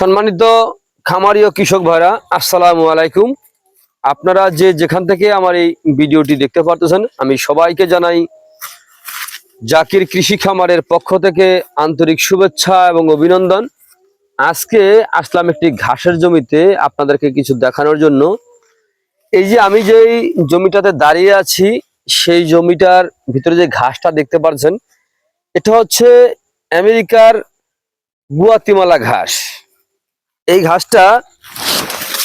সম্মানিত খামারি ও কৃষক ভাইরা, আসসালামু আলাইকুম। আপনারা যে যেখান থেকে আমার এই ভিডিওটি দেখতে পারতেছেন, আমি সবাইকে জানাই জাকির কৃষি খামারের পক্ষ থেকে আন্তরিক শুভেচ্ছা এবং অভিনন্দন। আজকে আসলাম একটি ঘাসের জমিতে আপনাদেরকে কিছু দেখানোর জন্য। এই যে আমি যেই জমিটাতে দাঁড়িয়ে আছি, সেই জমিটার ভিতরে যে ঘাসটা দেখতে পাচ্ছেন এটা হচ্ছে আমেরিকার গুয়াতিমালা ঘাস। এই ঘাসটা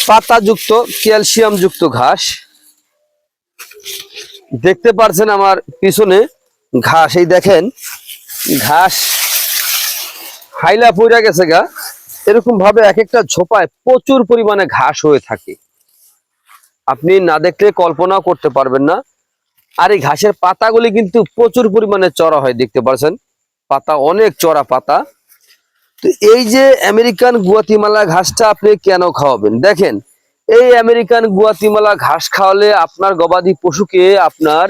পাতাযুক্ত ক্যালসিয়াম যুক্ত ঘাস। দেখতে পারছেন আমার পিছনে ঘাস। এই দেখেন, ঘাস হাইলা পড়ে গেছে গা। এরকম ভাবে এক একটা ঝোপায় প্রচুর পরিমাণে ঘাস হয়ে থাকে। আপনি না দেখলে কল্পনাও করতে পারবেন না। আর এই ঘাসের পাতাগুলি কিন্তু প্রচুর পরিমাণে চড়া হয়, দেখতে পারছেন? পাতা অনেক চড়া পাতা। তো এই যে আমেরিকান গুয়াতিমালা ঘাসটা আপনি কেন খাওয়াবেন? দেখেন, এই আমেরিকান গুয়াতিমালা ঘাস খাওয়ালে আপনার গবাদি পশুকে আপনার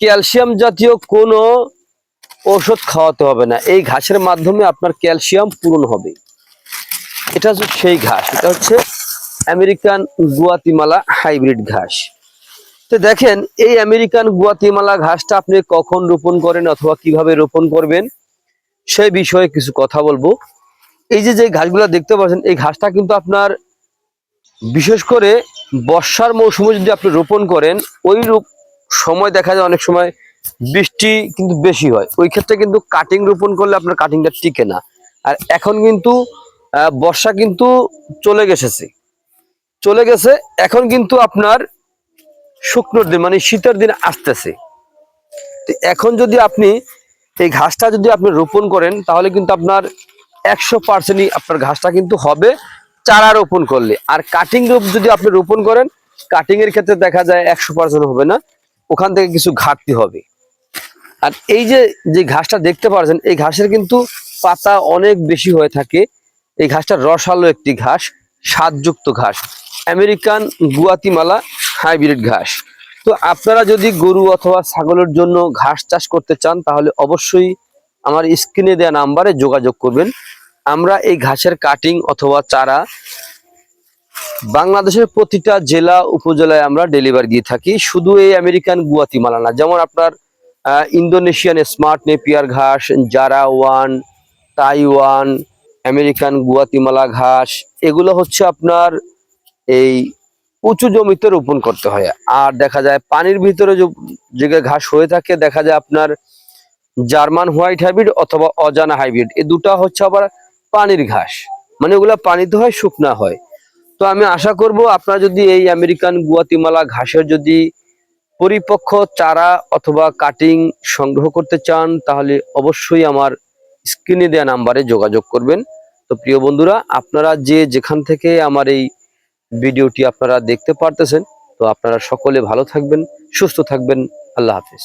ক্যালসিয়াম জাতীয় কোনো ওষুধ খাওয়াতে হবে না। এই ঘাসের মাধ্যমে আপনার ক্যালসিয়াম পূরণ হবে। এটা হচ্ছে সেই ঘাস, এটা হচ্ছে আমেরিকান গুয়াতিমালা হাইব্রিড ঘাস। তো দেখেন, এই আমেরিকান গুয়াতিমালা ঘাসটা আপনি কখন রোপণ করেন অথবা কীভাবে রোপণ করবেন? সেই বিষয়ে কিছু কথা বলব। এই যে যে ঘাসগুলো দেখতে পাচ্ছেন, এই ঘাসটা কিন্তু আপনার বিশেষ করে বর্ষার মৌসুমে যদি আপনি রোপণ করেন, ওই রূপ সময় দেখা যায় অনেক সময় বৃষ্টি কিন্তু বেশি হয়। ওই ক্ষেত্রে কিন্তু কাটিং রোপণ করলে আপনার কাটিংটা টিকে না। আর এখন কিন্তু বর্ষা কিন্তু চলে গেছে। চলে গেছে, এখন কিন্তু আপনার শুকনোর দিন মানে শীতের দিন আসতেছে। এখন যদি আপনি এই ঘাসটা যদি আপনি রোপণ করেন, তাহলে কিন্তু আপনার একশো পার্সেন্টই আপনার ঘাসটা কিন্তু হবে চারা রোপণ করলে। আর কাটিং রূপ যদি আপনি রোপণ করেন কাটিং এর ক্ষেত্রে দেখা যায় একশো পার্সেন্ট হবে না, ওখান থেকে কিছু ঘাটতি হবে। আর এই যে যে ঘাসটা দেখতে পাচ্ছেন এই ঘাসের কিন্তু পাতা অনেক বেশি হয়ে থাকে। এই ঘাসটা রসালো একটি ঘাস, স্বাদযুক্ত ঘাস। আমেরিকান গুয়াতিমালা হাইব্রিড ঘাস। তো আপনারা যদি গরু অথবা ছাগলের জন্য ঘাস চাষ করতে চান, তাহলে অবশ্যই আমার স্ক্রিনে দেওয়া নাম্বারে যোগাযোগ করবেন। আমরা এই ঘাসের কাটিং অথবা চারা বাংলাদেশের প্রতিটা জেলা উপজেলায় আমরা ডেলিভারি দিয়ে থাকি। শুধু এই আমেরিকান গুয়াতিমালা না, যেমন আপনার ইন্দোনেশিয়ান স্মার্ট নেপিয়ার ঘাস, জারা ওয়ান তাইওয়ান আমেরিকান গুয়াতিমালা ঘাস, এগুলো হচ্ছে আপনার এই উঁচু জমিতে রোপণ করতে হয়। আর দেখা যায় পানির ভিতরে যে ঘাস হয়ে থাকে, দেখা যায় আপনার জার্মান হোয়াইট হাইব্রিড অথবা অজানা হাইব্রিড। এই দুটো হচ্ছে আবার পানির ঘাস। মানে ওগুলো পানিতে হয়, শুকনা হয়। তো আমি আশা করব আপনারা যদি এই আমেরিকান গুয়াতিমালা ঘাসের যদি পরিপক্ক চারা অথবা কাটিং সংগ্রহ করতে চান, তাহলে অবশ্যই আমার স্ক্রিনে দেওয়া নাম্বারে যোগাযোগ করবেন। তো প্রিয় বন্ধুরা, আপনারা যে যেখান থেকে আমার এই ভিডিওটি আপনারা দেখতে পারতেছেন। তো আপনারা সকলে ভালো থাকবেন সুস্থ থাকবেন। আল্লাহ হাফিজ।